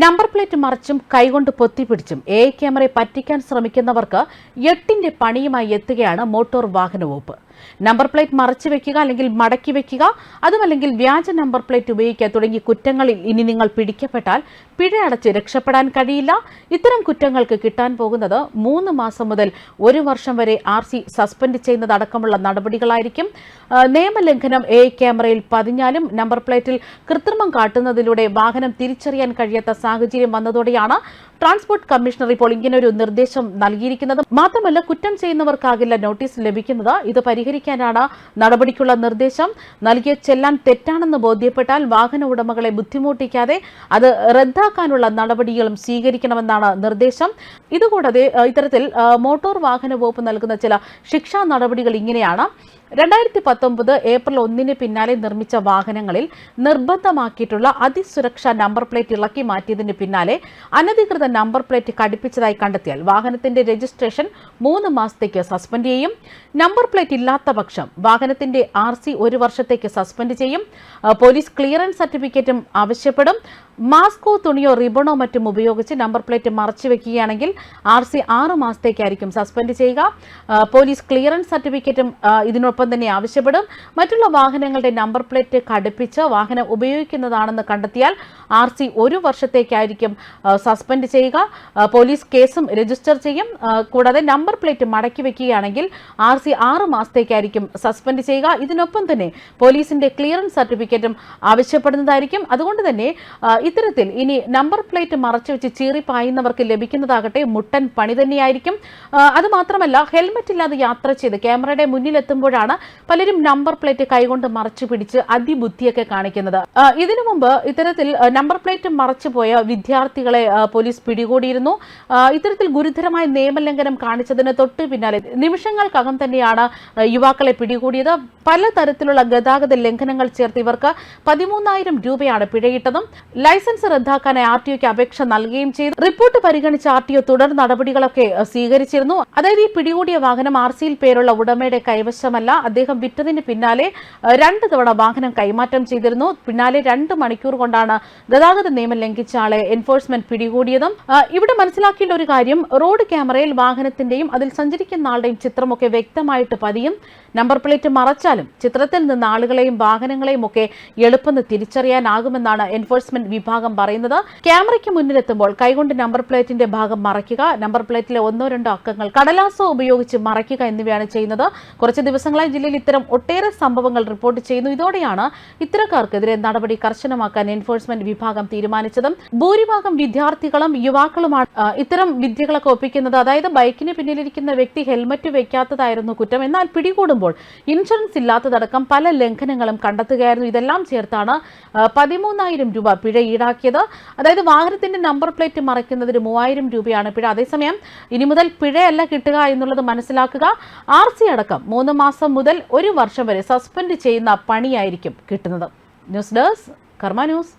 Number plate മറിച്ചും കൈകൊണ്ട് പൊത്തിപ്പിടിച്ചും A ക്യാമറയെ പറ്റിക്കാൻ ശ്രമിക്കുന്നവർക്ക് എട്ടിന്റെ പണിയുമായി എത്തുകയാണ് മോട്ടോർ വാഹന വകുപ്പ്. നമ്പർ പ്ലേറ്റ് മറച്ചു വെക്കുക അല്ലെങ്കിൽ മടക്കി വെക്കുക അതുമല്ലെങ്കിൽ വ്യാജ നമ്പർ പ്ലേറ്റ് ഉപയോഗിക്കുക തുടങ്ങിയ കുറ്റങ്ങളിൽ ഇനി നിങ്ങൾ പിടിക്കപ്പെട്ടാൽ പിഴ അടച്ച് രക്ഷപ്പെടാൻ കഴിയില്ല. ഇത്തരം കുറ്റങ്ങൾക്ക് കിട്ടാൻ പോകുന്നത് മൂന്ന് മാസം മുതൽ ഒരു വർഷം വരെ ആർ സി സസ്പെൻഡ് ചെയ്യുന്നതടക്കമുള്ള നടപടികളായിരിക്കും. നിയമലംഘനം എ ക്യാമറയിൽ പതിഞ്ഞാലും നമ്പർ പ്ലേറ്റിൽ കൃത്രിമം കാട്ടുന്നതിലൂടെ വാഹനം തിരിച്ചറിയാൻ കഴിയാത്ത സാഹചര്യം വന്നതോടെയാണ് ട്രാൻസ്പോർട്ട് കമ്മീഷണർ ഇപ്പോൾ ഇങ്ങനെ ഒരു നിർദ്ദേശം നൽകിയിരിക്കുന്നത്. മാത്രമല്ല കുറ്റം ചെയ്യുന്നവർക്കാകില്ല നോട്ടീസ് ലഭിക്കുന്നത്. ഇത് പരിഹരിക്കാനാണ് നടപടിക്കുള്ള നിർദ്ദേശം. നൽകിയ ചെല്ലാൻ തെറ്റാണെന്ന് ബോധ്യപ്പെട്ടാൽ വാഹന ഉടമകളെ ബുദ്ധിമുട്ടിക്കാതെ അത് റദ്ദാക്കാനുള്ള നടപടികളും സ്വീകരിക്കണമെന്നാണ് നിർദ്ദേശം. ഇതുകൂടാതെ ഇത്തരത്തിൽ മോട്ടോർ വാഹന വകുപ്പ് നൽകുന്ന ചില ശിക്ഷാ നടപടികൾ ഇങ്ങനെയാണ്. രണ്ടായിരത്തി പത്തൊമ്പത് ഏപ്രിൽ ഒന്നിന് പിന്നാലെ നിർമ്മിച്ച വാഹനങ്ങളിൽ നിർബന്ധമാക്കിയിട്ടുള്ള അതിസുരക്ഷാ നമ്പർ പ്ലേറ്റ് ഇളക്കി മാറ്റിയതിന് പിന്നാലെ അനധികൃത നമ്പർ പ്ലേറ്റ് ഘടിപ്പിച്ചതായി കണ്ടെത്തിയാൽ വാഹനത്തിന്റെ രജിസ്ട്രേഷൻ മൂന്ന് മാസത്തേക്ക് സസ്പെൻഡ് ചെയ്യും. നമ്പർ പ്ലേറ്റ് ഇല്ലാത്ത പക്ഷം വാഹനത്തിന്റെ ആർ ഒരു വർഷത്തേക്ക് സസ്പെൻഡ് ചെയ്യും. പോലീസ് ക്ലിയറൻസ് സർട്ടിഫിക്കറ്റും ആവശ്യപ്പെടും. മാസ്കോ തുണിയോ റിബണോ മറ്റും ഉപയോഗിച്ച് നമ്പർ പ്ലേറ്റ് മറച്ചു വെക്കുകയാണെങ്കിൽ ആർ സി ആറ് മാസത്തേക്കായിരിക്കും സസ്പെൻഡ് ചെയ്യുക. പോലീസ് ക്ലിയറൻസ് സർട്ടിഫിക്കറ്റും ഇതിനൊപ്പം തന്നെ ആവശ്യപ്പെടും. മറ്റുള്ള വാഹനങ്ങളുടെ നമ്പർ പ്ലേറ്റ് ഘടിപ്പിച്ച് വാഹനം ഉപയോഗിക്കുന്നതാണെന്ന് കണ്ടെത്തിയാൽ ആർ സി ഒരു വർഷത്തേക്കായിരിക്കും സസ്പെൻഡ് ചെയ്യുക. പോലീസ് കേസും രജിസ്റ്റർ ചെയ്യും. കൂടാതെ നമ്പർ പ്ലേറ്റ് മടക്കി വെക്കുകയാണെങ്കിൽ ആർ സി ആറ് മാസത്തേക്കായിരിക്കും സസ്പെൻഡ് ചെയ്യുക. ഇതിനൊപ്പം തന്നെ പോലീസിന്റെ ക്ലിയറൻസ് സർട്ടിഫിക്കറ്റും ആവശ്യപ്പെടുന്നതായിരിക്കും. അതുകൊണ്ട് തന്നെ ഇത്തരത്തിൽ ഇനി നമ്പർ പ്ലേറ്റ് മറച്ചു വെച്ച് ചീറിപ്പായുന്നവർക്ക് ലഭിക്കുന്നതാകട്ടെ മുട്ടൻ പണി തന്നെയായിരിക്കും. അതുമാത്രമല്ല അത് മാത്രമല്ല ഹെൽമറ്റ് ഇല്ലാതെ യാത്ര ചെയ്ത് ക്യാമറയുടെ മുന്നിലെത്തുമ്പോഴാണ് പലരും നമ്പർ പ്ലേറ്റ് കൈകൊണ്ട് മറച്ചു പിടിച്ച് അതിബുദ്ധിയൊക്കെ കാണിക്കുന്നത്. ഇതിനു മുമ്പ് ഇത്തരത്തിൽ നമ്പർ പ്ലേറ്റ് മറച്ചു പോയ വിദ്യാർത്ഥികളെ പോലീസ് പിടികൂടിയിരുന്നു. ഇത്തരത്തിൽ ഗുരുതരമായ നിയമലംഘനം കാണിച്ചതിന് തൊട്ട് പിന്നാലെ നിമിഷങ്ങൾക്കകം തന്നെയാണ് യുവാക്കളെ പിടികൂടിയത്. പലതരത്തിലുള്ള ഗതാഗത ലംഘനങ്ങൾ ചേർത്ത് ഇവർക്ക് പതിമൂന്നായിരം രൂപയാണ് പിഴയിട്ടതും. ലൈസൻസ് റദ്ദാക്കാനായി ആർ ടിഒക്ക് അപേക്ഷ നൽകുകയും ചെയ്തു. റിപ്പോർട്ട് പരിഗണിച്ച ആർ ടിഒ തുടർ നടപടികളൊക്കെ സ്വീകരിച്ചിരുന്നു. അതായത് ഈ പിടികൂടിയ വാഹനം ആർ സിയിൽ പേരുള്ള ഉടമയുടെ കൈവശമല്ല. അദ്ദേഹം വിറ്റതിന് പിന്നാലെ രണ്ട് തവണ വാഹനം കൈമാറ്റം ചെയ്തിരുന്നു. പിന്നാലെ രണ്ട് മണിക്കൂർ കൊണ്ടാണ് ഗതാഗത നിയമം ലംഘിച്ച ആളെ എൻഫോഴ്സ്മെന്റ് പിടികൂടിയതും. ഇവിടെ മനസ്സിലാക്കേണ്ട ഒരു കാര്യം റോഡ് ക്യാമറയിൽ വാഹനത്തിന്റെയും അതിൽ സഞ്ചരിക്കുന്ന ആളുടെയും ചിത്രമൊക്കെ വ്യക്തമായിട്ട് പതിയും. നമ്പർ പ്ലേറ്റ് മറച്ചാലും ചിത്രത്തിൽ നിന്ന് ആളുകളെയും വാഹനങ്ങളെയും ഒക്കെ എളുപ്പം തിരിച്ചറിയാനാകുമെന്നാണ് എൻഫോഴ്സ്മെന്റ് വിഭാഗം പറയുന്നത്. ക്യാമറയ്ക്ക് മുന്നിലെത്തുമ്പോൾ കൈകൊണ്ട് നമ്പർ പ്ലേറ്റിന്റെ ഭാഗം മറയ്ക്കുക നമ്പർ പ്ലേറ്റിലെ ഒന്നോ രണ്ടോ അക്കങ്ങൾ കടലാസോ ഉപയോഗിച്ച് മറയ്ക്കുക എന്നിവയാണ് ചെയ്യുന്നത്. കുറച്ച് ദിവസങ്ങളായി ജില്ലയിൽ ഇത്തരം ഒട്ടേറെ സംഭവങ്ങൾ റിപ്പോർട്ട് ചെയ്യുന്നു. ഇതോടെയാണ് ഇത്തരക്കാർക്കെതിരെ നടപടി കർശനമാക്കാൻ എൻഫോഴ്സ്മെന്റ് വിഭാഗം തീരുമാനിച്ചതും. ഭൂരിഭാഗം വിദ്യാർത്ഥികളും യുവാക്കളുമാണ് ഇത്തരം വിദ്യകളൊക്കെ ഒപ്പിക്കുന്നത്. അതായത് ബൈക്കിന് പിന്നിലിരിക്കുന്ന വ്യക്തി ഹെൽമറ്റ് വെക്കാത്തതായിരുന്നു കുറ്റം. എന്നാൽ പിടികൂടുമ്പോൾ ഇൻഷുറൻസ് ഇല്ലാത്തതടക്കം പല ലംഘനങ്ങളും കണ്ടെത്തുകയായിരുന്നു. ഇതെല്ലാം ചേർത്താണ് പതിമൂന്നായിരം രൂപ പിഴ ഈടാക്കിയത്. അതായത് വാഹനത്തിന്റെ നമ്പർ പ്ലേറ്റ് മറയ്ക്കുന്നതിന് മൂവായിരം രൂപയാണ് പിഴ. അതേസമയം ഇനി മുതൽ പിഴയല്ല കിട്ടുക എന്നുള്ളത് മനസ്സിലാക്കുക. ആർ സി അടക്കം മൂന്ന് മാസം മുതൽ ഒരു വർഷം വരെ സസ്പെൻഡ് ചെയ്യുന്ന പണിയായിരിക്കും കിട്ടുന്നത്. News desk Karma News.